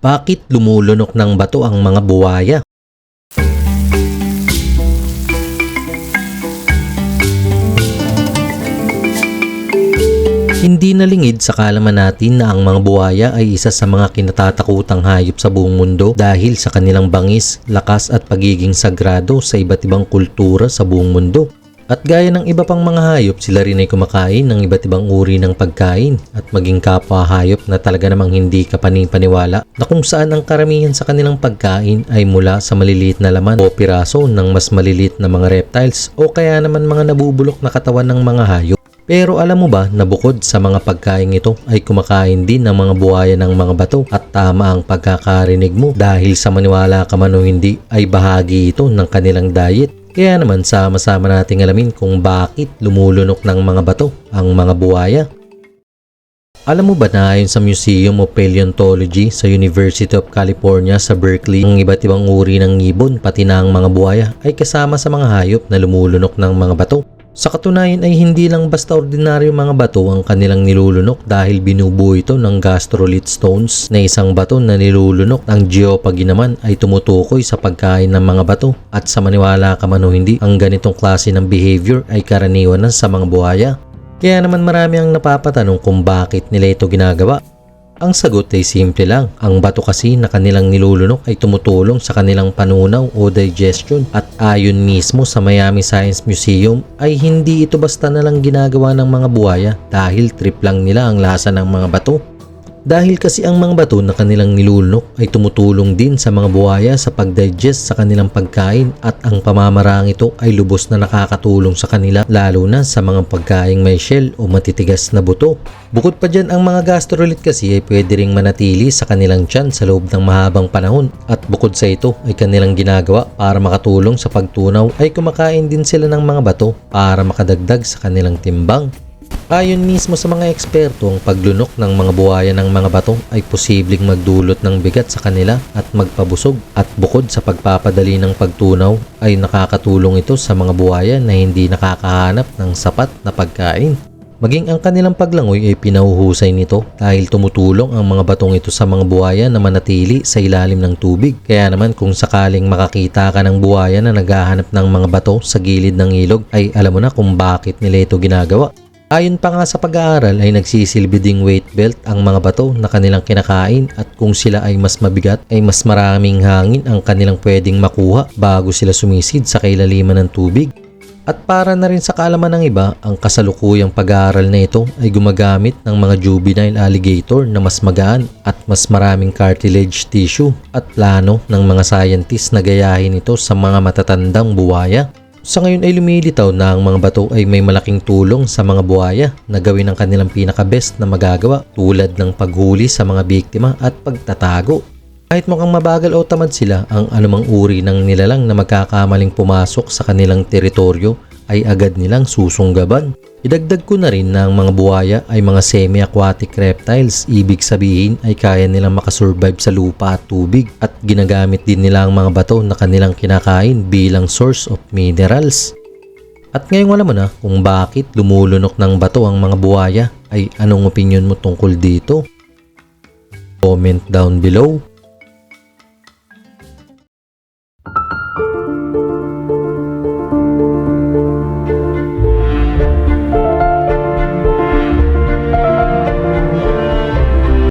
Bakit lumulunok ng bato ang mga buwaya? Hindi nalingid sa kalaman natin na ang mga buwaya ay isa sa mga kinatatakutang hayop sa buong mundo dahil sa kanilang bangis, lakas at pagiging sagrado sa iba't ibang kultura sa buong mundo. At gaya ng iba pang mga hayop, sila rin ay kumakain ng iba't ibang uri ng pagkain at maging kapwa hayop na talaga namang hindi ka panipaniwala na kung saan ang karamihan sa kanilang pagkain ay mula sa maliliit na laman o piraso ng mas maliliit na mga reptiles o kaya naman mga nabubulok na katawan ng mga hayop. Pero alam mo ba na bukod sa mga pagkain ito ay kumakain din ng mga buhaya ng mga bato at tama ang pagkakarinig mo dahil sa maniwala ka man o hindi ay bahagi ito ng kanilang diet. Kaya naman sama-sama nating alamin kung bakit lumulunok ng mga bato ang mga buhaya. Alam mo ba na ayon sa Museum of Paleontology sa University of California sa Berkeley, ang iba't ibang uri ng ibon pati na ang mga buhaya ay kasama sa mga hayop na lumulunok ng mga bato. Sa katunayan ay hindi lang basta ordinaryo mga bato ang kanilang nilulunok dahil binubuo ito ng gastrolith stones na isang bato na nilulunok. Ang geopagi naman ay tumutukoy sa pagkain ng mga bato at sa maniwala ka man o hindi, ang ganitong klase ng behavior ay karaniwan na sa mga buhaya. Kaya naman marami ang napapatanong kung bakit nila ito ginagawa. Ang sagot ay simple lang. Ang bato kasi na kanilang nilulunok ay tumutulong sa kanilang panunaw o digestion at ayon mismo sa Miami Science Museum ay hindi ito basta na lang ginagawa ng mga buhaya dahil trip lang nila ang lasa ng mga bato. Dahil kasi ang mga bato na kanilang nilulunok ay tumutulong din sa mga buhaya sa pagdigest sa kanilang pagkain at ang pamamarang ito ay lubos na nakakatulong sa kanila lalo na sa mga pagkaing may shell o matitigas na buto. Bukod pa dyan ang mga gastrolith kasi ay pwede ring manatili sa kanilang tiyan sa loob ng mahabang panahon at bukod sa ito ay kanilang ginagawa para makatulong sa pagtunaw ay kumakain din sila ng mga bato para makadagdag sa kanilang timbang. Ayon mismo sa mga eksperto, ang paglunok ng mga buhaya ng mga bato ay posibleng magdulot ng bigat sa kanila at magpabusog. At bukod sa pagpapadali ng pagtunaw, ay nakakatulong ito sa mga buhaya na hindi nakakahanap ng sapat na pagkain. Maging ang kanilang paglangoy ay pinauhusay nito dahil tumutulong ang mga batong ito sa mga buhaya na manatili sa ilalim ng tubig. Kaya naman kung sakaling makakita ka ng buhaya na naghahanap ng mga bato sa gilid ng ilog ay alam mo na kung bakit nila ito ginagawa. Ayon pa nga sa pag-aaral ay nagsisilbi ding weight belt ang mga bato na kanilang kinakain at kung sila ay mas mabigat ay mas maraming hangin ang kanilang pwedeng makuha bago sila sumisid sa kailaliman ng tubig. At para na rin sa kaalaman ng iba, ang kasalukuyang pag-aaral na ito ay gumagamit ng mga juvenile alligator na mas magaan at mas maraming cartilage tissue at plano ng mga scientists na gayahin ito sa mga matatandang buwaya. Sa ngayon ay lumilitaw na ang mga bato ay may malaking tulong sa mga buhaya na gawin ang kanilang pinaka-best na magagawa tulad ng paghuli sa mga biktima at pagtatago. Kahit mukhang mabagal o tamad sila, ang anumang uri ng nilalang na magkakamaling pumasok sa kanilang teritoryo ay agad nilang susunggaban. Idagdag ko na rin na ang mga buhaya ay mga semi-aquatic reptiles. Ibig sabihin ay kaya nilang makasurvive sa lupa at tubig at ginagamit din nila ang mga bato na kanilang kinakain bilang source of minerals. At ngayong alam mo na kung bakit lumulunok ng bato ang mga buhaya ay anong opinion mo tungkol dito? Comment down below.